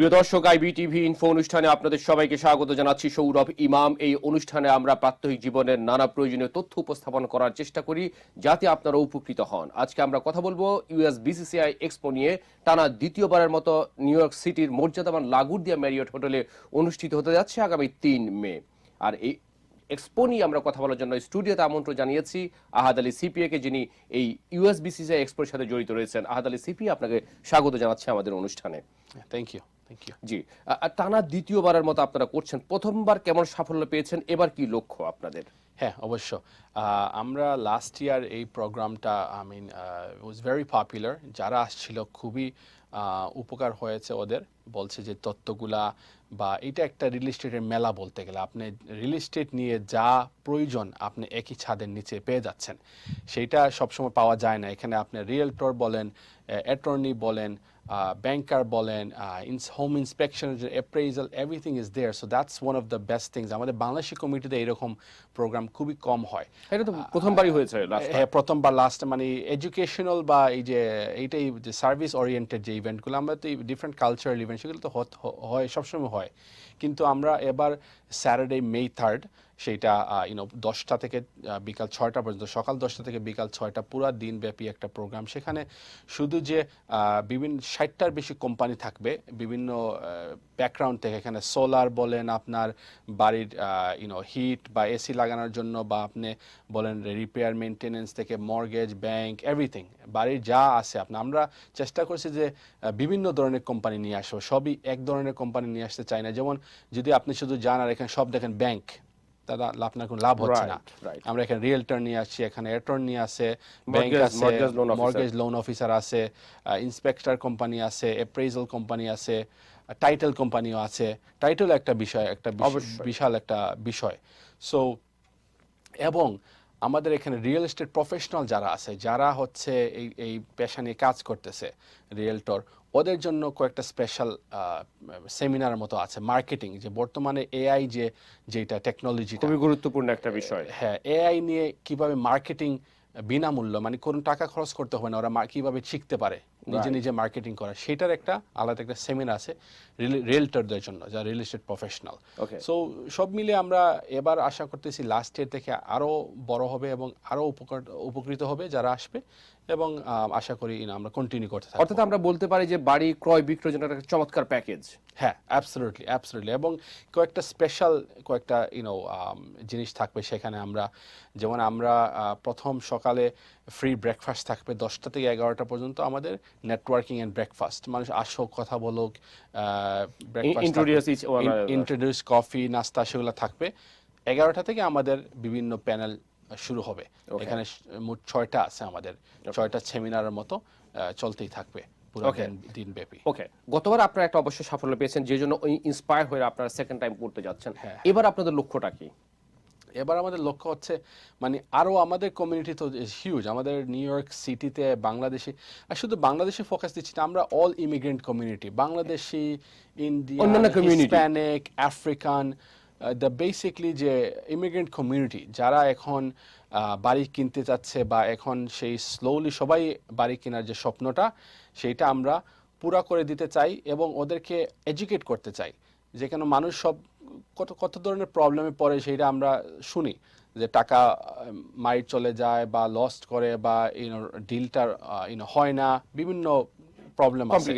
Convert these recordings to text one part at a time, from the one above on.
প্রিয় দর্শক IB TV info অনুষ্ঠানে আপনাদের সবাইকে স্বাগত জানাচ্ছি। সৌরভ ইমাম, এই অনুষ্ঠানে আমরা প্রাত্যহিক জীবনের নানা প্রয়োজনীয় তথ্য উপস্থাপন করার চেষ্টা করি যাতে আপনারা উপকৃত হন। আজকে আমরা কথা বলব ইউএস বিসিসিআই এক্সপো নিয়ে। টানা দ্বিতীয়বারের মতো নিউ ইয়র্ক সিটির মর্যাদাবান লাগুরদিয়া ম্যারিয়ট হোটেলে অনুষ্ঠিত হতে যাচ্ছে আগামী তিন মে। আর এই এক্সপো নিয়ে আমরা কথা বলার জন্য স্টুডিওতে আমন্ত্রণ জানিয়েছি আহাদ আলী সিপিএ কে, যিনি এই ইউএস বিসিসিআই এক্সপোর সাথে জড়িত রয়েছেন। আহাদ আলী সিপিএ, আপনাকে স্বাগত জানাচ্ছে আমাদের অনুষ্ঠানে। থ্যাংক ইউ জি টানা দ্বিতীয়বারের মতো আপনারা করছেন। প্রথমবার কেমন সাফল্য পেয়েছেন? এবার কি লক্ষ্য আপনাদের? হ্যাঁ অবশ্য। আমরা লাস্ট ইয়ার এই প্রোগ্রামটা I mean was very popular যারা আসছিল খুবই উপকার হয়েছে ওদের। বলছে যে তত্ত্বগুলা বা এটা একটা রিয়েল এস্টেটের মেলা বলতে গেলে। আপনি রিয়েল এস্টেট নিয়ে যা প্রয়োজন আপনি একই ছাদের নিচে পেয়ে যাচ্ছেন। সেইটা সবসময় পাওয়া যায় না। এখানে আপনি রিয়েলটর বলেন অ্যাটর্নি বলেন ব্যাংকার বলেন home inspection appraisal everything is there so that's one of the best things আমাদের বাংলাদেশি কমিটিতে এরকম প্রোগ্রাম খুবই কম হয়। এটা তো প্রথমবারই হয়েছে হ্যাঁ প্রথমবার লাস্ট মানে এডুকেশনাল বা এই যে এইটাই যে সার্ভিস ওরিয়েন্টেড যে ইভেন্টগুলো আমরা তো ডিফারেন্ট কালচারাল ইভেন্ট সেগুলো তো হয় সবসময় হয়। কিন্তু আমরা এবার স্যাটারডে মে থার্ড সেইটা ইউনো দশটা থেকে বিকাল ছয়টা পর্যন্ত, সকাল দশটা থেকে বিকাল ছয়টা, পুরো দিনব্যাপী একটা প্রোগ্রাম সেখানে শুধু যে বিভিন্ন, ষাটটার বেশি কোম্পানি থাকবে, বিভিন্ন ব্যাকগ্রাউন্ড থেকে এখানে সোলার বলেন আপনার বাড়ির ইউনো হিট বা এসি লাগানোর জন্য বা আপনি বলেন রিপেয়ার মেনটেনেন্স থেকে মর্গেজ ব্যাংক এভরিথিং বাড়ির যা আছে আপনি আমরা চেষ্টা করছি যে বিভিন্ন ধরনের কোম্পানি নিয়ে আসব সবই এক ধরনের কোম্পানি নিয়ে আসতে চাই না যেমন যদি আপনি শুধু যান আর এখানে সব দেখেন ব্যাংক দাদা আপনার কোনো লাভ হচ্ছে না. আমরা এখানে রিয়েলটর নিয়ে আসছি এখানে অ্যাটর্নি আছে ব্যাংক আছে। মর্গেজ লোন অফিসার আছে ইন্সপেক্টর কোম্পানি আছে অ্যাপ্রেজাল কোম্পানি আছে টাইটেল কোম্পানিও আছে। টাইটেল একটা বিষয় একটা বিশ- বিশাল একটা বিষয়। সো এবং আমাদের এখানে রিয়েল এস্টেট প্রফেশনাল যারা আছে যারা হচ্ছে এই এই পেশা নিয়ে কাজ করতেছে রিয়েলটর ওদের জন্য কয়েকটা স্পেশাল সেমিনার মতো আছে। মার্কেটিং যে বর্তমানে এআই যে যেটা টেকনোলজিটা খুবই গুরুত্বপূর্ণ একটা বিষয়। হ্যাঁ এআই নিয়ে কীভাবে মার্কেটিং বিনামূল্য মানে কোনো টাকা খরচ করতে হবে না ওরা কীভাবে শিখতে পারে। নিজে নিজে মার্কেটিং করা। সেটার একটা আলাদা একটা সেমিনার আছে রিয়েলটারদের জন্য যারা রিয়েল এস্টেট প্রফেশনাল. সো সব মিলে আমরা এবার আশা করতেছি লাস্ট ইয়ার থেকে আরও বড় হবে এবং আরও উপকার উপকৃত হবে যারা আসবে এবং আশা করি আমরা কন্টিনিউ করতে থাকব। অর্থাৎ আমরা বলতে পারি যে বাড়ি ক্রয় বিক্রয় জন্য একটা চমৎকার প্যাকেজ হ্যাঁ অ্যাবসলিউটলি অ্যাবসলিউটলি এবং কয়েকটা স্পেশাল কয়েকটা ইউনো জিনিস থাকবে সেখানে আমরা যেমন আমরা প্রথম সকালে ফ্রি ব্রেকফাস্ট থাকবে দশটা থেকে এগারোটা পর্যন্ত আমাদের নেটওয়ার্কিং অ্যান্ড ব্রেকফাস্ট মানুষ আসুক কথা বলুক. ইন্ট্রোডিউস কফি নাস্তা সেগুলো থাকবে। এগারোটা থেকে আমাদের বিভিন্ন প্যানেল শুরু হবে। এখানে মোট ছয়টা আছে আমাদের। ছয়টা সেমিনারের মতো চলতেই থাকবে ওকে গতবার আপনারা একটা অবশ্যই সাফল্য পেয়েছেন যে জন্য ইন্সপায়ার হয়ে আপনারা সেকেন্ড টাইম করতে যাচ্ছেন। হ্যাঁ। এবার আপনাদের লক্ষ্যটা কি? এবার আমাদের লক্ষ্য হচ্ছে মানে আরও আমাদের কমিউনিটি তো হিউজ আমাদের নিউ ইয়র্ক সিটিতে বাংলাদেশি আর শুধু বাংলাদেশে ফোকাস দিচ্ছি না আমরা all immigrant community Bangladeshi Indian Hispanic African the basically যে ইমিগ্রেন্ট কমিউনিটি যারা এখন আহ, বাড়ি কিনতে চাচ্ছে বা এখন সেই স্লোলি সবাই বাড়ি কেনার যে স্বপ্নটা সেইটা আমরা পুরা করে দিতে চাই এবং ওদেরকে এডুকেট করতে চাই। যেখানে মানুষ সব কত কত ধরনের প্রবলেমে পড়ে সেটা আমরা শুনি। যে টাকা মাইট চলে যায় বা লস্ট করে বা ইউনো ডিলটা ইউনো হয় না বিভিন্ন প্রবলেম আছে।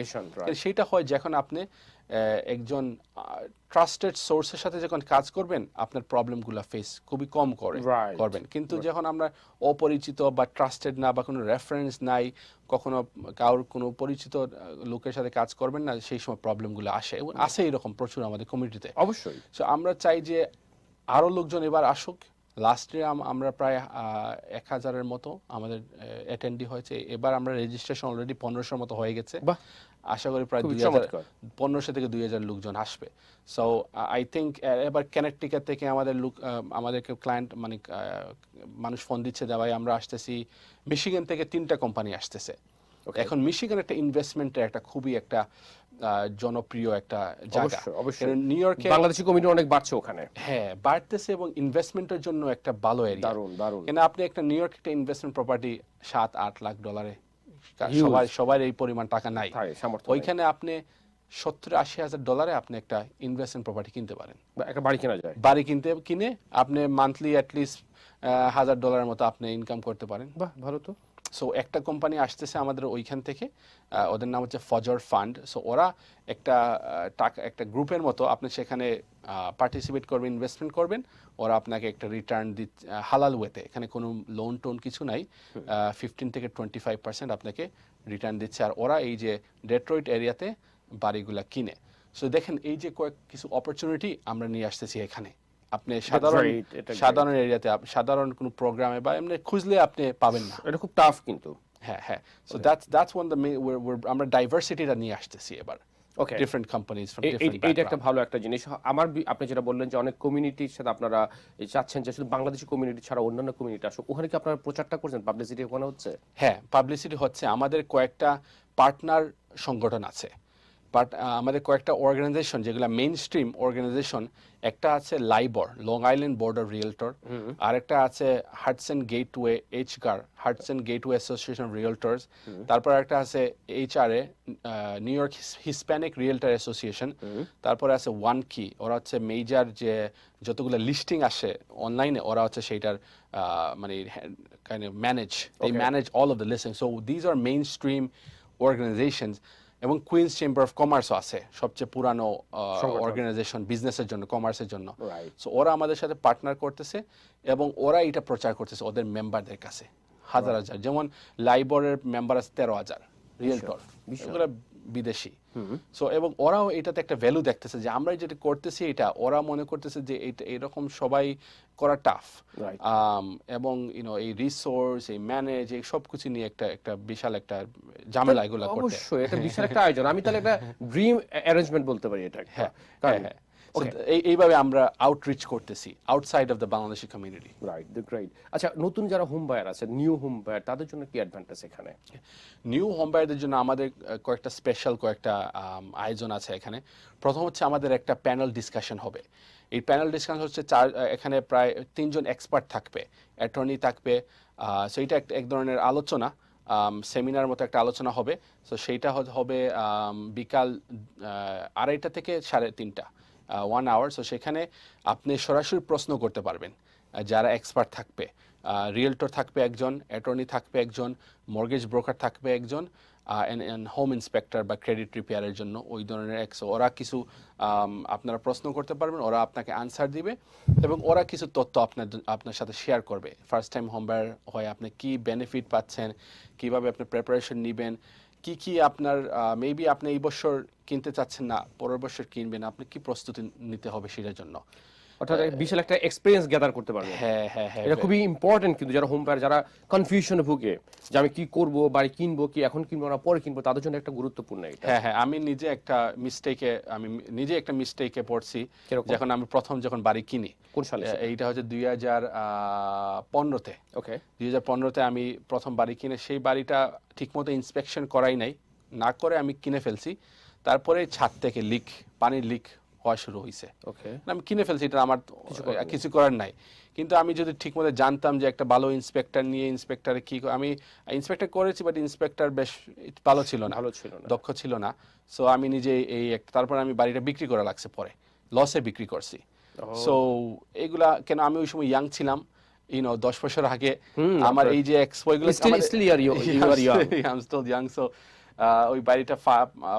সেটা হয় যখন আপনি আহ, একজন ট্রাস্টেড সোর্সের সাথে যখন কাজ করবেন আপনার প্রবলেমগুলো ফেস খুবই কম করে করবেন। কিন্তু যখন আমরা অপরিচিত বা ট্রাস্টেড না বা কোনো রেফারেন্স নাই কখনো কারোর কোনো পরিচিত লোকের সাথে কাজ করবেন না সেই সময় প্রবলেমগুলো আসে এবং আসে এরকম প্রচুর আমাদের কমিউনিটিতে অবশ্যই। সো আমরা চাই যে আরও লোকজন এবার আসুক। লাস্ট ইয়ার আমরা প্রায় এক হাজারের মতো আমাদের অ্যাটেন্ডি হয়েছে। এবার আমরা রেজিস্ট্রেশন অলরেডি পনেরোশোর মতো হয়ে গেছে। আশা করি প্রায় দুই হাজার পনেরোশো থেকে দুই হাজার লোকজন আসবে। সো আই থিঙ্ক এবার কানেকটিকার থেকে আমাদের লোক আমাদেরকে ক্লায়েন্ট মানে মানুষ ফোন দিচ্ছে যে ভাই আমরা আসতেছি। মিশিগান থেকে তিনটা কোম্পানি আসতেছে। এখন মিশিগান একটা ইনভেস্টমেন্টের একটা খুবই একটা জনপ্রিয় একটা জায়গা। অবশ্যই নিউ ইয়র্কে বাংলাদেশি কমিটি অনেক বাড়ছে ওখানে। হ্যাঁ বাড়তেছে এবং ইনভেস্টমেন্টের জন্য একটা ভালো এরিয়া দারুণ দারুণ। কেন আপনি একটা নিউ ইয়র্ক একটা ইনভেস্টমেন্ট প্রপার্টি সাত আট লাখ ডলারে. সবাই সবার এই পরিমাণ টাকা নাই। ওইখানে আপনি সত্তর আশি হাজার ডলারে আপনি একটা ইনভেস্টমেন্ট প্রপার্টি কিনতে পারেন। একটা বাড়ি কেনা যায়। বাড়ি কিনতে কিনে আপনি মান্থলি অ্যাটলিস্ট হাজার ডলারের মতো আপনি ইনকাম করতে পারেন। বাহ ভালো তো। সো একটা কোম্পানি আসতেছে আমাদের ওইখান থেকে ওদের নাম হচ্ছে ফজর ফান্ড সো ওরা একটা টাকা একটা গ্রুপের মতো আপনি সেখানে পার্টিসিপেট করবেন ইনভেস্টমেন্ট করবেন। ওরা আপনাকে একটা রিটার্ন দি হালাল ওয়েতে এখানে কোনো লোন টোন কিছু নাই। ফিফটিন থেকে টোয়েন্টি ফাইভ পার্সেন্ট আপনাকে রিটার্ন দিচ্ছে। আর ওরা এই যে ডেট্রয়েট এরিয়াতে বাড়িগুলা কিনে। সো দেখেন এই যে কয়েক কিছু অপরচুনিটি আমরা নিয়ে আসতেছি এখানে। আপনি সাধারণ এটা. সাধারণ এরিয়াতে সাধারণ কোনো প্রোগ্রামে বা এমনি খুঁজলে আপনি পাবেন না। এটা খুব টাফ কিন্তু। হ্যাঁ হ্যাঁ। So that's that's one the আমরা ডাইভার্সিটিটা নিয়ে আসতেছি এবার। Okay. Different companies from different এইটা একটা ভালো একটা জিনিস। আমার আপনি যেটা বললেন যে অনেক কমিউনিটির সাথে আপনারা চাচ্ছেন যে শুধু বাংলাদেশি কমিউনিটি ছাড়া অন্যান্য কমিউনিটি আসুক ওখানে কি আপনারা প্রচারটা করছেন? পাবলিসিটি ওখানে হচ্ছে? হ্যাঁ পাবলিসিটি হচ্ছে। আমাদের কয়েকটা পার্টনার সংগঠন আছে। বাট আমাদের কয়েকটা অর্গানাইজেশন যেগুলো মেইন স্ট্রিম অর্গানাইজেশন একটা আছে LIBOR Long Island Board of Realtor আরেকটা আছে Hudson Gateway HGAR Hudson Gateway Association of Realtors তারপর একটা আছে HRA New York Hispanic Realtor Association তারপরে আছে ওয়ান কি ওরা হচ্ছে মেজার যে যতগুলো লিস্টিং আসে অনলাইনে ওরা হচ্ছে সেইটার আহ, মানে kind of manage Okay. manage all of the listings. So these are mainstream organizations এবং কুইন্স চেম্বার অফ কমার্সও আছে সবচেয়ে পুরানো। অর্গানাইজেশন বিজনেসের জন্য কমার্সের জন্য. সো ওরা আমাদের সাথে পার্টনার করতেছে এবং ওরা এটা প্রচার করতেছে ওদের মেম্বারদের কাছে হাজার হাজার যেমন লাইবরের মেম্বার আছে তেরো হাজার রিয়েলটর। এগুলো বিদেশি সো এবং ওরাও এটাতে একটা ভ্যালু দেখতেছে যে আমরা যেটা করতেছি এটা ওরা মনে করতেছে যে এটা এরকম সবাই করা টাফ Right. এবং ইউনো এই রিসোর্স এই ম্যানেজ এই সব কিছু নিয়ে একটা একটা বিশাল একটা ঝামেলা এগুলো করতে। অবশ্যই এটা বিশাল একটা আয়োজন। আমি তাহলে একটা ড্রিম অ্যারেঞ্জমেন্ট বলতে পারি এটা হ্যাঁ হ্যাঁ হ্যাঁ। এইভাবে আমরা আউটরিচ করতেছি outside of the Bangladeshi community right the great আচ্ছা নতুন যারা হোম বায়ার আছে নিউ হোম বায়ার তাদের জন্য কি অ্যাডভান্টেজ এখানে? নিউ হোম বায়ারদের জন্য আমাদের কয়েকটা স্পেশাল কয়েকটা আয়োজন আছে এখানে। প্রথম হচ্ছে আমাদের একটা প্যানেল ডিসকাশন হবে। এই প্যানেল ডিসকাশন হচ্ছে চার এখানে প্রায় তিনজন এক্সপার্ট থাকবে অ্যাটর্নি থাকবে সো এটা একটা এক ধরনের আলোচনা সেমিনার মতো একটা আলোচনা হবে। সো সেইটা হবে বিকাল আড়াইটা থেকে সাড়ে তিনটা। ওয়ান আওয়ার সো সেখানে আপনি সরাসরি প্রশ্ন করতে পারবেন যারা এক্সপার্ট থাকবে রিয়েলটর থাকবে একজন অ্যাটর্নি থাকবে একজন মর্গেজ ব্রোকার থাকবে একজন হোম ইন্সপেক্টর বা ক্রেডিট রিপেয়ারের জন্য ওই ধরনের এক্স ওরা কিছু আপনারা প্রশ্ন করতে পারবেন, ওরা আপনাকে আনসার দিবে এবং ওরা কিছু তথ্য আপনার আপনার সাথে শেয়ার করবে। ফার্স্ট টাইম হোম বায়ার হয় আপনি কি বেনিফিট পাচ্ছেন, কীভাবে আপনি প্রিপারেশন নেবেন কি কি আপনার মেবি আপনি এই বছর কিনতে চাচ্ছেন না, পরের বছর কিনবেন, আপনি কি প্রস্তুতি নিতে হবে সেটার জন্য? অর্থাৎ বিশাল একটা এক্সপিরিয়েন্স গ্যাদার করতে পারবে। হ্যাঁ হ্যাঁ হ্যাঁ এটা খুবই ইম্পর্টেন্ট কিন্তু যারা হোম বায়ার যারা কনফিউশনে ভুগে যে আমি কি করব বাড়ি কিনবো কি এখন কিনবো না পরে কিনবো তাদের জন্য একটা গুরুত্বপূর্ণ এটা। হ্যাঁ হ্যাঁ আমি নিজে একটা মিস্টেকে আমি নিজে একটা মিস্টেকে পড়ছি যখন আমি প্রথম যখন বাড়ি কিনি কোন সালে এইটা হচ্ছে দুই হাজার পনেরোতে। ওকে দুই হাজার পনেরোতে আমি প্রথম বাড়ি কিনে সেই বাড়িটা ঠিকমতো ইন্সপেকশন করাই নাই। না করে আমি কিনে ফেলছি। তারপরে ছাদ থেকে লিক পানির লিক হওয়া শুরু হয়েছে আমি কিনে ফেলছি এটা আমার কিছু করার নাই। কিন্তু আমি যদি ঠিকমতো জানতাম যে একটা ভালো ইন্সপেক্টর নিয়ে ইন্সপেক্টরে কি আমি ইন্সপেক্টর করেছি বাট ইন্সপেক্টর বেশ ভালো ছিল না ভালো ছিল না। দক্ষ ছিল না। সো আমি নিজে এই তারপর আমি বাড়িটা বিক্রি করা লাগছে পরে। লসে বিক্রি করছি। সো এগুলা কেন আমি ওই সময় ইয়াং ছিলাম। ইউনো দশ বছর আগে আমার এই যে এক্সপো এগুলো Still- still you are young- you are young. I am still young so ওই বাড়িটা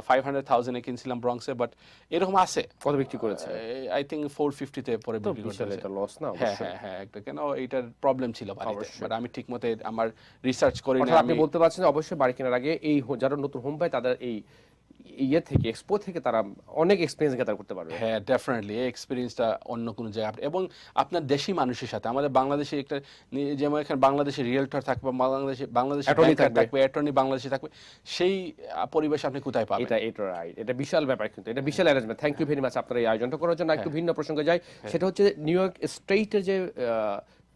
ফাইভ হান্ড্রেড থাউজেন্ডে কিনছিলাম ব্রংসে বাট এরকম আছে। কত বিক্রি করেছে? আই থিঙ্ক ফোর ফিফটিতে পরে বিক্রি করতে এটা লস না হ্যাঁ হ্যাঁ হ্যাঁ একটা কেন এইটার প্রবলেম ছিল বাড়িতে। বাট আমি ঠিক মতো আমার রিসার্চ করি না আপনি বলতে পারছেন অবশ্যই বাড়ি কেনার আগে এই যারা নতুন হোম পায় তাদের এই ইয়ে থেকে এক্সপো থেকে তারা অনেক এক্সপিরিয়েন্স গ্যাদার করতে পারবে। হ্যাঁ ডেফিনেটলি এই এক্সপিরিয়েন্সটা অন্য কোনো জায়গায় এবং আপনার দেশি মানুষের সাথে আমাদের বাংলাদেশে একটা যেমন এখানে বাংলাদেশে রিয়েলটর থাকবে বাংলাদেশে বাংলাদেশে ব্যাংকার থাকবে। অ্যাটর্নি বাংলাদেশে থাকবে সেই পরিবেশ আপনি কোথায় পাবেন? এটা এটা রাইট এটা বিশাল ব্যাপার কিন্তু এটা বিশাল arrangement thank you very much আপনার এই আয়োজনটা করার জন্য একটু ভিন্ন প্রসঙ্গে যাই সেটা হচ্ছে নিউ ইয়র্ক স্টেটের যে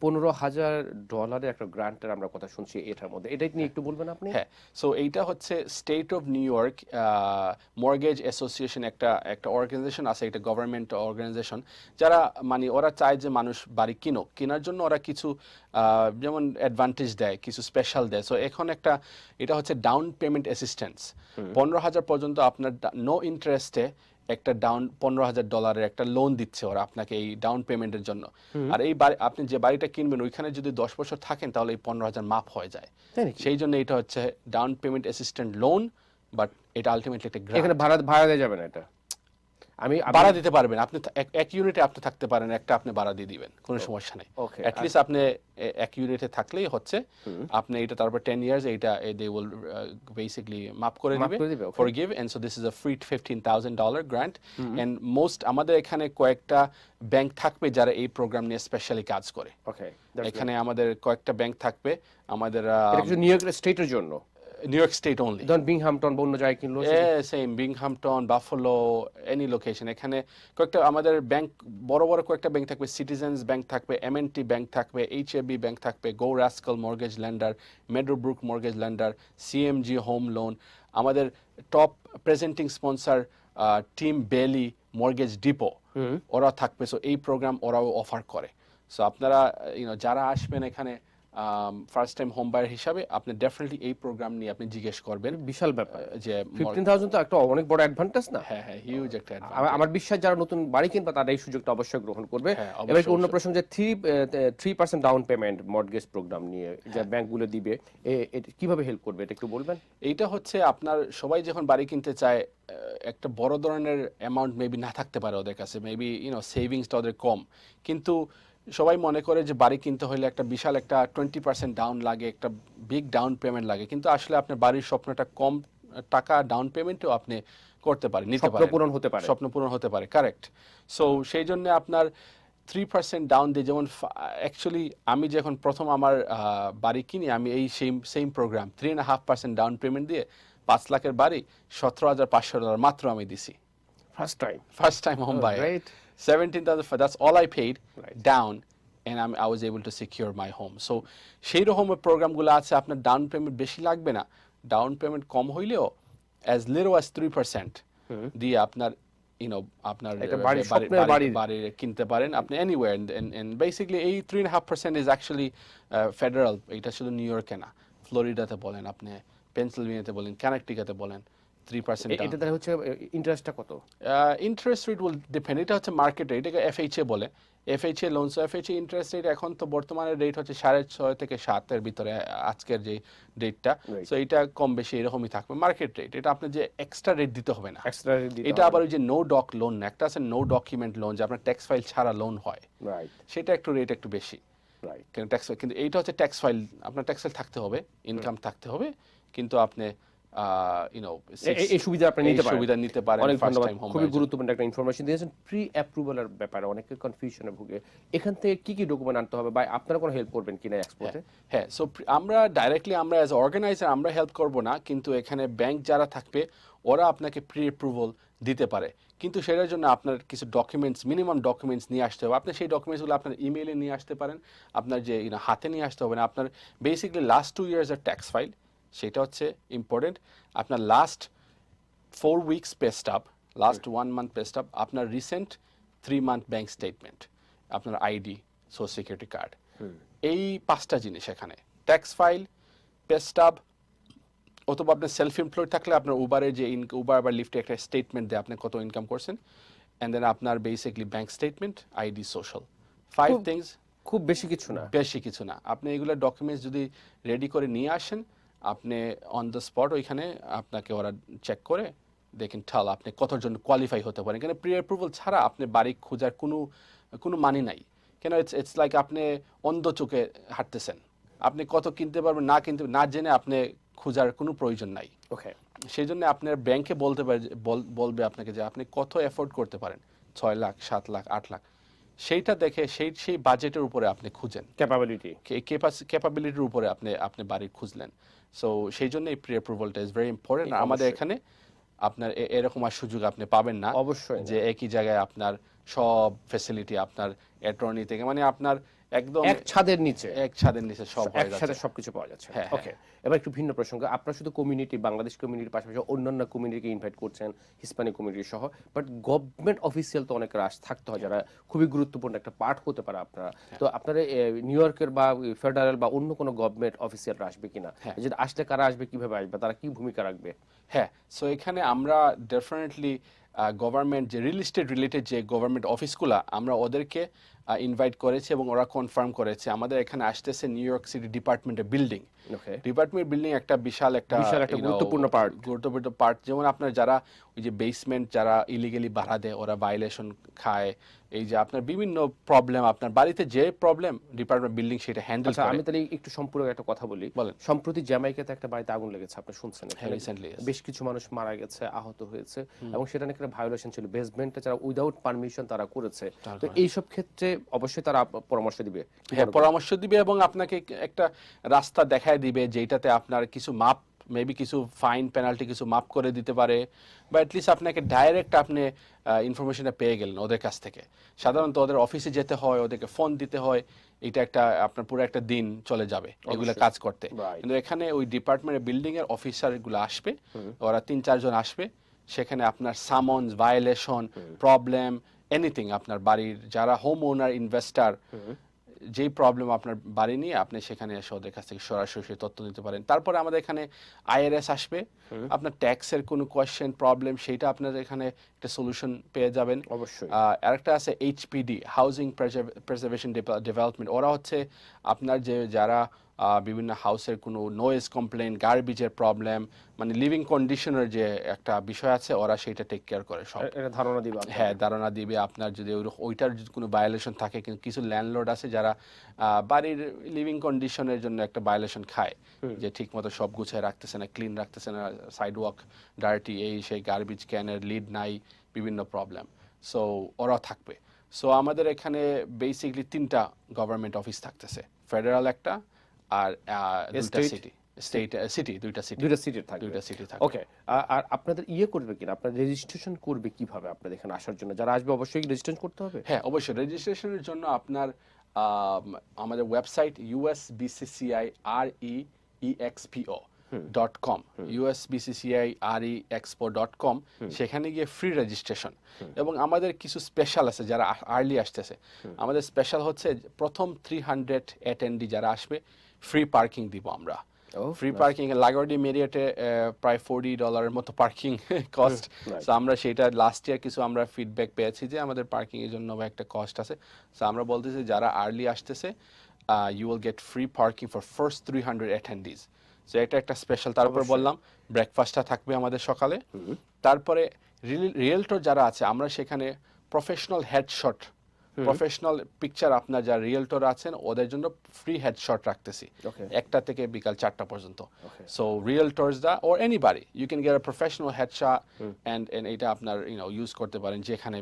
পনেরো হাজার ডলারের একটা গ্রান্টের আমরা কথা শুনছি এটার মধ্যে। এটা নিয়ে একটু বলবেন আপনি? হ্যাঁ সো এইটা হচ্ছে State of New York mortgage association একটা একটা অর্গানাইজেশন আছে একটা গভর্নমেন্ট অর্গানাইজেশন যারা মানে ওরা চায় যে মানুষ বাড়ি কিনুক। কেনার জন্য ওরা কিছু আহ, যেমন অ্যাডভান্টেজ দেয় কিছু স্পেশাল দেয়। সো এখন একটা এটা হচ্ছে ডাউন পেমেন্ট অ্যাসিস্ট্যান্স পনেরো হাজার পর্যন্ত আপনার নো ইন্টারেস্টে একটা ডাউন পনেরো হাজার ডলারের একটা লোন দিচ্ছে ওরা আপনাকে এই ডাউন পেমেন্টের জন্য। আর এই বাড়ি আপনি যে বাড়িটা কিনবেন ওইখানে যদি দশ বছর থাকেন তাহলে এই পনেরো হাজার মাফ হয়ে যায়। সেই জন্য এটা হচ্ছে down payment assistant loan but এটা আলটিমেটলি একটা এখানে ভাড়া ভাড়া দেওয়া যাবে না এটা? আমি ভাড়া দিতে পারবেন আপনি এক- ইউনিটে আপনি থাকতে পারেন একটা আপনি ভাড়া দিয়ে দিবেন কোনো সমস্যা নেই। অ্যাটলিস্ট আপনি এক ইউনিটে থাকলেই হচ্ছে আপনি এটা তারপর টেন ইয়ার্স এইটা দে উইল বেসিকলি মাপ করে দিবে forgive and so this is a free fifteen thousand dollar grant and most আমাদের এখানে কয়েকটা ব্যাংক থাকবে যারা এই প্রোগ্রাম নিয়ে স্পেশালি কাজ করে। ওকে এখানে আমাদের কয়েকটা ব্যাংক থাকবে আমাদের নিউ ইয়র্ক স্টেটের জন্য। নিউ ইয়র্ক স্টেট অনলি ধরুন বিংহামটন বা অন্য জায়গায় কিনলো same Binghamton Buffalo any location এখানে কয়েকটা আমাদের ব্যাংক বড় বড় কয়েকটা ব্যাংক থাকবে সিটিজেন্স ব্যাংক থাকবে এমএনটি ব্যাংক থাকবে এইচএবি ব্যাংক থাকবে গো রাস্কল mortgage lender Meadowbrook mortgage lender CMG home loan আমাদের top presenting sponsor team Bailey mortgage depot ওরা থাকবে। সো এই প্রোগ্রাম ওরাও অফার করে। সো আপনারা ইউনো যারা আসবেন এখানে ফার্স্ট টাইম হোম বায়ার হিসাবে আপনি ডেফিনেটলি এই প্রোগ্রাম নিয়ে আপনি জিজ্ঞেস করবেন। বিশাল ব্যাপার। যে ফিফটিন থাউজেন্ড তো একটা অনেক বড় অ্যাডভান্টেজ না? হ্যাঁ হ্যাঁ হিউজ একটা। আমার- বিশ্বাস যারা নতুন বাড়ি কিনবে তারা এই সুযোগটা অবশ্যই গ্রহণ করবে। হ্যাঁ, এবার অন্য। প্রশ্ন যে three three percent down payment mortgage program নিয়ে যে হ্যাঁ। ব্যাংকগুলো দিবে এটা কীভাবে হেল্প করবে এটা একটু বলবেন? এইটা হচ্ছে আপনার সবাই যখন বাড়ি কিনতে চায় একটা বড় ধরনের অ্যামাউন্ট মেবি না থাকতে পারে ওদের কাছে। মেবি ইউনো সেভিংসটা ওদের কম। কিন্তু সবাই মনে করে যে বাড়ি কিনতে হলে একটা বিশাল একটা টোয়েন্টি পার্সেন্ট ডাউন লাগে একটা বিগ ডাউন পেমেন্ট লাগে। কিন্তু আসলে আপনার বাড়ির স্বপ্নটা কম টাকা ডাউন পেমেন্টও আপনি করতে পারেন নিতে পারেন। পূরণ হতে পারে। স্বপ্ন পূরণ হতে পারে কারেক্ট সো সেই জন্য আপনার থ্রি পার্সেন্ট ডাউন দিয়ে যেমন অ্যাকচুয়ালি আমি যখন প্রথম আমার বাড়ি কিনি আমি এই same same program three and half percent down payment দিয়ে পাঁচ লাখের বাড়ি সতেরো হাজার পাঁচশো ডলার মাত্র আমি দিছি। First time first time buy right seventeen thousand five. That's all I paid down, and I was able to secure my home. So, shade home program gulatse apna down payment beshi lagbe na. Down payment kom hoyleo, as little as three percent. The apna, you know, apna bari apne anywhere and, and and basically a three and a half percent is actually uh, federal. Ita shudu New York na, Florida the bolen apne, Pennsylvania the bolen, Connecticut the bolen. Three percent এটা তাহলে হচ্ছে ইন্টারেস্টটা কত? Interest rate will depend এটা হচ্ছে market rate এটাকে FHA বলে। FHA loan so FHA interest rate এখন তো বর্তমানে রেট হচ্ছে সাড়ে ছয় থেকে সাতের ভিতরে আজকের যে রেটটা. সো এটা কম বেশি এরকমই থাকবে। মার্কেট রেট এটা যে এক্সট্রা রেট দিতে হবে না। এক্সট্রা এটা আবার ওই যে নো ডক লোন না একটা আছে নো ডকুমেন্ট লোন যে আপনার ট্যাক্স ফাইল ছাড়া লোন হয়। সেটা একটু রেট একটু বেশি। রাইট কিন্তু ট্যাক্স কিন্তু এইটা হচ্ছে ট্যাক্স ফাইল আপনার ট্যাক্স ফাইল থাকতে হবে ইনকাম থাকতে হবে কিন্তু আপনি ইউনো এই সুবিধা আপনি নিতে পারেন। সুবিধা নিতে পারেন অনেক ধন্যবাদ। খুবই গুরুত্বপূর্ণ একটা ইনফরমেশন দিয়েছেন। প্রি অ্যাপ্রুভালের ব্যাপারে অনেকে কনফিউশনে ভুগে। এখান থেকে কি কি ডকুমেন্ট আনতে হবে বা আপনারা কোনো হেল্প করবেন কিনা এক্সপোর্টে হ্যাঁ সো আমরা ডাইরেক্টলি আমরা অ্যাজ অর্গানাইজার আমরা হেল্প করব না কিন্তু এখানে ব্যাংক যারা থাকবে ওরা আপনাকে প্রি অ্যাপ্রুভাল দিতে পারে। কিন্তু সেটার জন্য আপনার কিছু ডকুমেন্টস মিনিমাম ডকুমেন্টস নিয়ে আসতে হবে। আপনি সেই ডকুমেন্টসগুলো আপনার ইমেইলে নিয়ে আসতে পারেন। আপনার যে হাতে নিয়ে আসতে হবে না। আপনার বেসিক্যালি লাস্ট টু ইয়ার্সের ট্যাক্স ফাইল সেটা হচ্ছে ইম্পর্টেন্ট আপনার last four weeks pay stub last one month pay stub আপনার recent three month bank statement আপনার আইডি সোশ্যাল সিকিউরিটি কার্ড এই পাঁচটা জিনিস এখানে ট্যাক্স ফাইল পে স্টাব অথবা আপনার সেলফ এমপ্লয়েড থাকলে আপনার উবারের যে উবার বা লিফটে একটা স্টেটমেন্ট দেয় আপনি কত ইনকাম করছেন অ্যান্ড দেন আপনার basically bank statement ID social five things খুব বেশি কিছু না। বেশি কিছু না। আপনি এগুলো ডকুমেন্টস যদি রেডি করে নিয়ে আসেন আপনি অন দ্য স্পট ওইখানে আপনাকে ওরা চেক করে দেখেন ঠাল আপনি কতর জন্য কোয়ালিফাই হতে পারেন। কেন প্রি অ্যাপ্রুভাল ছাড়া আপনি বাড়ি খোঁজার কোনো কোনো মানে নাই। কেন ইটস ইটস লাইক আপনি অন্ধ চোখে হাঁটতেছেন। আপনি কত কিনতে পারবেন না কিনতে না জেনে আপনি খোঁজার কোনো প্রয়োজন নাই। ওকে সেই জন্য আপনার ব্যাংকে বলতে পারে বল- বলবে আপনাকে যে আপনি কত এফোর্ড করতে পারেন। ছয় লাখ সাত লাখ আট লাখ। সেইটা দেখে সেই সেই বাজেটের উপরে আপনি খুঁজেন। ক্যাপাবিলিটি ক্যাপাবিলিটির উপরে আপনি আপনি বাড়ি খুঁজলেন। সো সেই জন্য এই প্রি অ্যাপ্রুভালটা ইজ ভেরি ইম্পর্টেন্ট আমাদের এখানে আপনার এরকম আর সুযোগ আপনি পাবেন না অবশ্যই। যে একই জায়গায় আপনার সব ফ্যাসিলিটি আপনার অ্যাটর্নি থেকে মানে আপনার একদম এক ছাদের নিচে। এক ছাদের নিচে সব হয়ে একসাথে সবকিছু পাওয়া যাচ্ছে। হ্যাঁ, ওকে এবার একটু ভিন্ন প্রসঙ্গ। আপনারা শুধু কমিউনিটি বাংলাদেশ কমিউনিটির পাশাপাশি অন্যান্য কমিউনিটিকে ইনভাইট করছেন হিসপ্যানিক কমিউনিটি সহ বাট গভর্নমেন্ট অফিসিয়াল তো অনেক রাশ থাকতে হয় যারা খুবই গুরুত্বপূর্ণ একটা পার্ট হতে পারে আপনারা। হ্যাঁ। তো আপনারা নিউ ইয়র্কের বা ফেডারেল বা অন্য কোনো গভর্নমেন্ট অফিসিয়ালরা আসবে কিনা? হ্যাঁ। যদি আসলে কারা আসবে কীভাবে আসবে তারা কি ভূমিকা রাখবে? হ্যাঁ সো এখানে আমরা ডেফিনেটলি গভর্নমেন্ট যে রিয়েল এস্টেট রিলেটেড যে গভর্নমেন্ট অফিসগুলো আমরা ওদেরকে ইনভাইট করেছে এবং ওরা কনফার্ম করেছে। আমাদের এখানে আসতেছে নিউ ইয়র্ক সিটি ডিপার্টমেন্টের বিল্ডিং ডিপার্টমেন্ট বিল্ডিং একটা বিশাল একটা গুরুত্বপূর্ণ পার্ট গুরুত্বপূর্ণ পার্ট যেমন আপনার যারা ওই যে বেসমেন্ট যারা ইলিগেলি ভাড়া দেয় ওরা ভাইলেশন খায়। এই যে আপনার বিভিন্ন প্রবলেম আপনার বাড়িতে যে প্রবলেম ডিপার্টমেন্ট বিল্ডিং সেটা হ্যান্ডেল আচ্ছা করে। আমি তাহলে একটু সম্পূর্ণ একটা কথা বলি। বলেন। সম্প্রতি জ্যামাইকাতে একটা বাড়িতে আগুন লেগেছে আপনি শুনছেন yes. বেশ কিছু মানুষ মারা গেছে আহত হয়েছে এবং সেটা নাকি একটা ভায়োলেশন ছিল। বেসমেন্টে যারা উইদাউট পারমিশন তারা করেছে। তো এইসব ক্ষেত্রে অবশ্যই তারা পরামর্শ দিবে। হ্যাঁ পরামর্শ দিবে এবং আপনাকে একটা রাস্তা দেখায় দিবে যেটাতে আপনার কিছু মাপ মেবি কিছু ফাইন পেনাল্টি কিছু মাপ করে দিতে পারে বা অ্যাটলিস্ট আপনাকে ডাইরেক্ট আপনি ইনফরমেশনটা পেয়ে গেলেন ওদের কাছ থেকে। সাধারণত ওদের অফিসে যেতে হয় ওদেরকে ফোন দিতে হয় এটা একটা আপনার পুরো একটা দিন চলে যাবে এগুলো কাজ করতে। কিন্তু এখানে ওই ডিপার্টমেন্টের বিল্ডিং এর অফিসারগুলো আসবে ওরা তিন চারজন আসবে সেখানে আপনার সামন্স ভায়োলেশন প্রবলেম এনিথিং আপনার বাড়ির যারা হোম ওনার ইনভেস্টার যেই প্রবলেম আপনার বাড়ি নিয়ে আপনি সেখানে এসে ওদের কাছ থেকে সরাসরি তথ্য নিতে পারেন। তারপরে আমাদের এখানে আইআরএস আসবে। আপনার ট্যাক্সের কোনো কোয়েশ্চেন প্রবলেম সেইটা আপনার এখানে একটা সলিউশন পেয়ে যাবেন। অবশ্যই। আরেকটা আছে এইচপিডি হাউজিং প্রেজার্ভেশন ডেভেলপমেন্ট ওরা হচ্ছে আপনার যে যারা বিভিন্ন হাউসের কোনো নয়েজ কমপ্লেন গার্বেজের প্রবলেম মানে লিভিং কন্ডিশনের যে একটা বিষয় আছে ওরা সেটা টেক কেয়ার করে সব। ধারণা দিবে হ্যাঁ ধারণা দিবে আপনার যদি ওইটার যদি কোনো ভায়োলেশন থাকে কিন্তু কিছু ল্যান্ডলর্ড আছে যারা বাড়ির লিভিং কন্ডিশনের জন্য একটা ভায়োলেশন খায় যে ঠিক মতো সব গুছিয়ে রাখতেছে না ক্লিন রাখতেছে না সাইড ওয়াক ডার্টি এই সেই গার্বেজ ক্যানের লিড নাই বিভিন্ন প্রবলেম সো ওরা থাকবে। সো আমাদের এখানে বেসিকলি তিনটা গভর্নমেন্ট অফিস থাকতেছে। ফেডারাল একটা আর আহ, দুইটা State? সিটি স্টেট সিটি দুইটা সিটি দুইটা সিটের থাকবে। দুইটা সিটি থাকবে। ওকে আর আপনাদের ইয়ে করবে কিনা? আপনার রেজিস্ট্রেশন করবে কীভাবে আপনাদের এখানে আসার জন্য? যারা আসবে অবশ্যই রেজিস্ট্রেশন করতে হবে? হ্যাঁ অবশ্যই। রেজিস্ট্রেশনের জন্য আপনার আমাদের website US BCCI R E EXPO dot com US BCCI R E expo dot com সেখানে গিয়ে ফ্রি রেজিস্ট্রেশন এবং আমাদের কিছু স্পেশাল আছে যারা আর্লি আসতেছে। আমাদের স্পেশাল হচ্ছে প্রথম থ্রি হান্ড্রেড অ্যাটেন্ডি যারা আসবে ফ্রি পার্কিং দিব আমরা। ফ্রি পার্কিং লাগোয়ার্ডি মেরিয়েটে প্রায় ফোর্টি ডলারের মতো পার্কিং কস্ট সো আমরা সেটা লাস্ট ইয়ার কিছু আমরা ফিডব্যাক পেয়েছি যে আমাদের পার্কিং এর জন্য একটা কস্ট আছে। সো আমরা বলতেছি যারা আর্লি আসতেছে you will get free parking for first three hundred attendees so এটা একটা স্পেশাল তারপর বললাম ব্রেকফাস্টটা থাকবে আমাদের সকালে। তারপরে রিয়েলটর যারা আছে আমরা সেখানে প্রফেশনাল হেডশট প্রফেশনাল পিকচার আপনার যারা রিয়েলটর আছেন ওদের জন্য ফ্রি হেডশট রাখতেছি। একটা থেকে বিকাল চারটা পর্যন্ত। So realtors the or anybody you can get a professional headshot and এটা আপনার ইউ নো ইউজ করতে পারেন যেখানে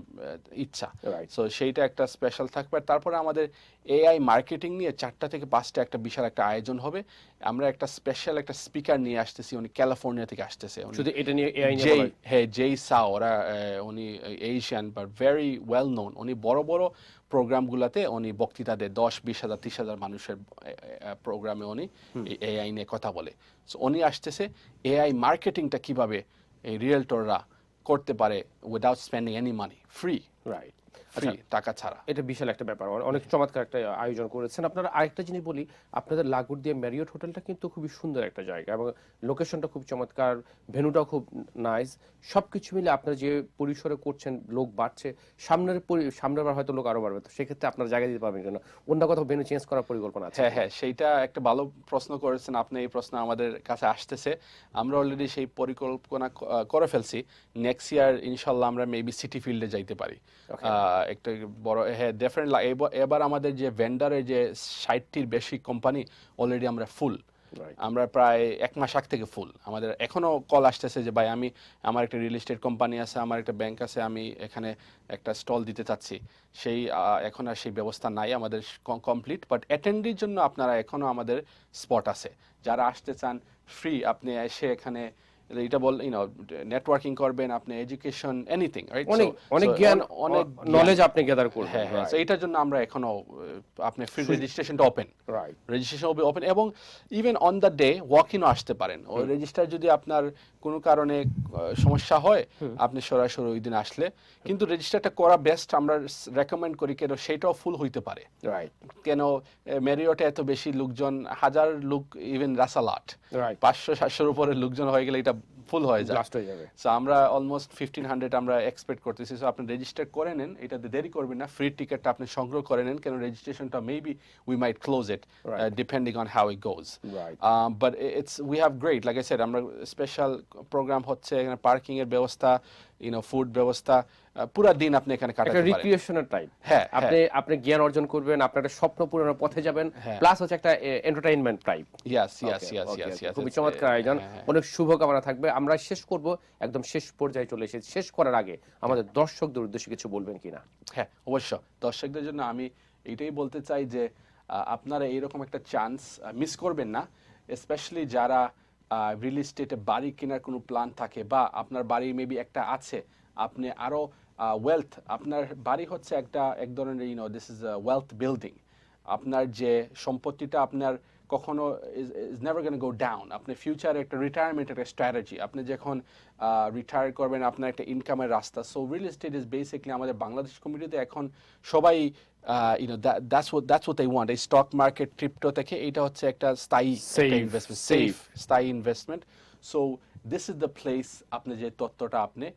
ইচ্ছা। সো সেইটা একটা স্পেশাল থাকবে। তারপরে আমাদের এআই মার্কেটিং নিয়ে চারটা থেকে পাঁচটা একটা বিশাল একটা আয়োজন হবে। আমরা একটা স্পেশাল একটা স্পিকার নিয়ে আসতেছি উনি ক্যালিফোর্নিয়া থেকে আসতেছে। শুধু এটা নিয়ে এআই নিয়ে হ্যাঁ? জেই সা ওরা উনি Asian but very well known উনি বড় বড় প্রোগ্রামগুলোতে উনি বক্তৃতা দেয় দশ বিশ হাজার তিরিশ হাজার মানুষের প্রোগ্রামে উনি এআই নিয়ে কথা বলে। সো উনি আসতেছে এআই মার্কেটিংটা কীভাবে এই রিয়েলটররা করতে পারে without spending any money free right free টাকা ছাড়া। এটা বিশাল একটা ব্যাপার। অনেক চমৎকার একটা আয়োজন করেছেন। আপনারা আরেকটা জিনিস বলি আপনাদের লাগুর দিয়ে ম্যারিয়ট হোটেলটা কিন্তু খুবই সুন্দর একটা জায়গা এবং লোকেশনটা খুব চমৎকার ভেনুটাও খুব নাইস সবকিছু মিলে আপনারা যে পরিসরে করছেন লোক বাড়ছে সামনের সামনের বার হয়তো লোক আরও বাড়বে। তো সেক্ষেত্রে আপনার জায়গা দিতে পারবেন কেন? অন্য কোথাও ভেনু চেঞ্জ করার পরিকল্পনা আছে? হ্যাঁ হ্যাঁ সেইটা একটা ভালো প্রশ্ন করেছেন আপনি। এই প্রশ্ন আমাদের কাছে আসতেছে। আমরা অলরেডি সেই পরিকল্পনা করে ফেলছি। নেক্সট ইয়ার ইনশাল্লাহ আমরা মেবি সিটি ফিল্ডে যাইতে পারি। একটা বড় হ্যাঁ ডেফিনেটলি এবার আমাদের যে ভেন্ডারের যে ষাটটির বেশি কোম্পানি অলরেডি আমরা ফুল আমরা প্রায় এক মাস আগ থেকে ফুল আমাদের এখনও কল আসতেছে যে ভাই আমি আমার একটা রিয়েল এস্টেট কোম্পানি আছে আমার একটা ব্যাংক আছে আমি এখানে একটা স্টল দিতে চাচ্ছি। সেই এখন আর সেই ব্যবস্থা নাই আমাদের কমপ্লিট বাট অ্যাটেন্ডির জন্য আপনারা এখনও আমাদের স্পট আছে। যারা আসতে চান ফ্রি আপনি এসে এখানে এটা বল ইউনো নেটওয়ার্কিং করবেন আপনি এডুকেশন এনিথিং রাইট অনেক অনেক জ্ঞান অনেক নলেজ আপনি গ্যাদার করবেন হ্যাঁ হ্যাঁ so এটার জন্য আমরা এখনও আপনি ফ্রি রেজিস্ট্রেশনটা ওপেন রাইট রেজিস্ট্রেশন হবে ওপেন এবং even on the day walk ইনও আসতে পারেন। ওই রেজিস্টার যদি আপনার কোনো কারণে সমস্যা হয় আপনি সরাসরি ওই দিন আসলে। কিন্তু রেজিস্টারটা করা বেস্ট আমরা রেকমেন্ড করি কেন সেটাও ফুল হইতে পারে। রাইট কেন মেরিওটে এত বেশি লোকজন হাজার লোক ইভেন রাসালাট রাইট পাঁচশো সাতশোর উপরে লোকজন হয়ে গেলে এটা ফুল হয়ে যায়। লাস্ট হয়ে যাবে। সো আমরা অলমোস্ট ফিফটিন হান্ড্রেড আমরা এক্সপেক্ট করতেছি। সো আপনি রেজিস্টার করে নেন। এটাতে দেরি করবেন না। ফ্রি টিকিটটা আপনি সংগ্রহ করে নেন। কেন রেজিস্ট্রেশনটা maybe we might close it. Depending on how it goes. But it's we have great like I said আমরা স্পেশাল প্রোগ্রাম হচ্ছে এখানে পার্কিং এর ব্যবস্থা ইউনো ফুড ব্যবস্থা পুরা দিন আপনি এখানে কাটাতে পারেন। রিক্রিয়েশনের টাইপ হ্যাঁ, আপনি আপনি জ্ঞান অর্জন করবেন আপনার একটা স্বপ্ন পূরণের পথে যাবেন হ্যাঁ। প্লাস হচ্ছে একটা এন্টারটেইনমেন্ট টাইপ ইয়াস ইয়াস ইয়াস ইয়াস ইয়াস খুবই চমৎকার আয়োজন। অনেক শুভকামনা থাকবে। আমরা শেষ করব একদম শেষ পর্যায়ে চলে এসেছি। শেষ করার আগে আমাদের দর্শকদের উদ্দেশ্যে কিছু বলবেন কিনা? হ্যাঁ অবশ্য দর্শকদের জন্য আমি এটাই বলতে চাই যে আপনারা এইরকম একটা চান্স মিস করবেন না। স্পেশালি যারা রিয়েল এস্টেটে বাড়ি কেনার কোনো প্ল্যান থাকে বা আপনার বাড়ি মেবি একটা আছে, আপনি আরও ওয়েলথ আপনার বাড়ি হচ্ছে একটা, এক ধরনের you know this is wealth building আপনার যে সম্পত্তিটা আপনার কখনো ইজ নেভার গান গো ডাউন আপনি ফিউচারে একটা রিটায়ারমেন্ট একটা স্ট্র্যাটেজি আপনি যখন রিটায়ার করবেন, আপনার একটা ইনকামের রাস্তা. So real estate is basically আমাদের বাংলাদেশ কমিউনিটিতে এখন সবাই you know that's what that's what they want. এই স্টক মার্কেট ক্রিপ্টো থেকে এটা হচ্ছে একটা স্থায়ী ইনভেস্টমেন্ট safe. সেফ স্থায়ী investment so this is the place আপনি যে তথ্যটা আপনি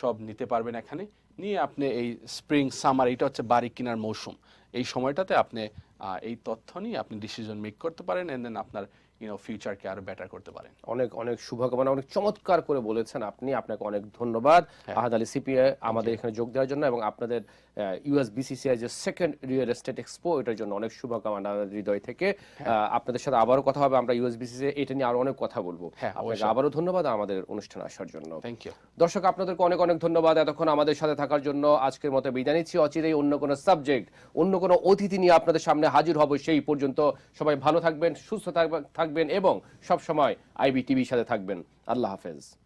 সব নিতে পারবেন এখানে। নিয়ে আপনি এই স্প্রিং সামার এটা হচ্ছে বাড়ি কেনার মৌসুম। এই সময়টাতে আপনি এই তথ্য নিয়ে আপনি ডিসিশন মেক করতে পারেন এন্ড দেন আপনার ইউনো ফিউচারকে আরও বেটার করতে পারেন। অনেক অনেক শুভকামনা অনেক চমৎকার করে বলেছেন আপনি। আপনাকে অনেক ধন্যবাদ। হ্যাঁ। আহাদ আলী সিপিআই আমাদের এখানে যোগ দেওয়ার জন্য এবং আপনাদের ইউএস বিসিসিআই যে সেকেন্ড রিয়েল এস্টেট এক্সপো এটার জন্য অনেক শুভকামনা হৃদয় থেকে। হ্যাঁ। আপনাদের সাথে আবারও কথা হবে। আমরা ইউএস বিসিসিআই এটা নিয়ে আরও অনেক কথা বলব। হ্যাঁ, আপনাকে আবারও ধন্যবাদ আমাদের অনুষ্ঠানে আসার জন্য। থ্যাংক ইউ দর্শক আপনাদেরকে অনেক অনেক ধন্যবাদ এতক্ষণ আমাদের সাথে থাকার জন্য। আজকের মতো বিদায় নিচ্ছি। অচিরেই অন্য কোনো সাবজেক্ট অন্য কোনো অতিথি নিয়ে আপনাদের সামনে হাজির হব সেই পর্যন্ত। সবাই ভালো থাকবেন সুস্থ থাকবে- থাকবেন এবং সব সময় আইবি টিভির সাথে থাকবেন। আল্লাহ হাফেজ।